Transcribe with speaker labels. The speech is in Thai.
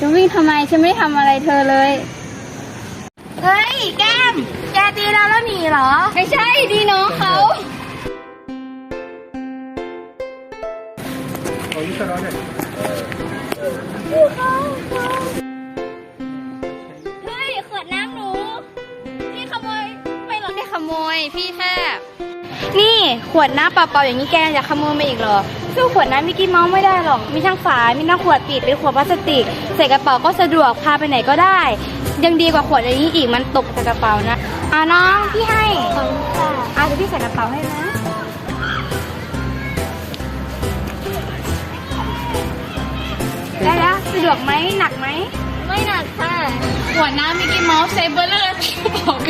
Speaker 1: จะวิ่งทำไมฉันไม่ได้ทำอะไรเธอเลย
Speaker 2: เฮ้ย แก้ม แกตีเราแล้วหนีเหรอ
Speaker 1: ไม่ใช่ดีน้องเขา เฮ้ย ขวดน้ำหนู พี่ขโมย ไปหรอไม่ด้ขโมย พี่แค่ นี่ขวดน้ำเปล่าๆอย่างนี้แกยังจะขโมยมาอีกเหรอสู้ขวดน้ำมิกกี้เมาส์ไม่ได้หรอก มีทั้งฝา มีทั้งขวดปิด เป็นขวดพลาสติก ใส่กระเป๋าก็สะดวก พาไปไหนก็ได้ ยังดีกว่าขวดอย่างนี้อีก มันตกใส่กระเป๋านะ อ่าน้อง พี่ให้ขอบคุณค่ะอ่าเดี๋ยวพี่ใส่กระเป๋าให้นะได้แล้วสะดวกไหมหนักไหม
Speaker 2: ไม่หนักค่ะ
Speaker 1: ขวดน้ำมิกกี้เมาส์เซเบอร์เลอร์บอกไม่ได้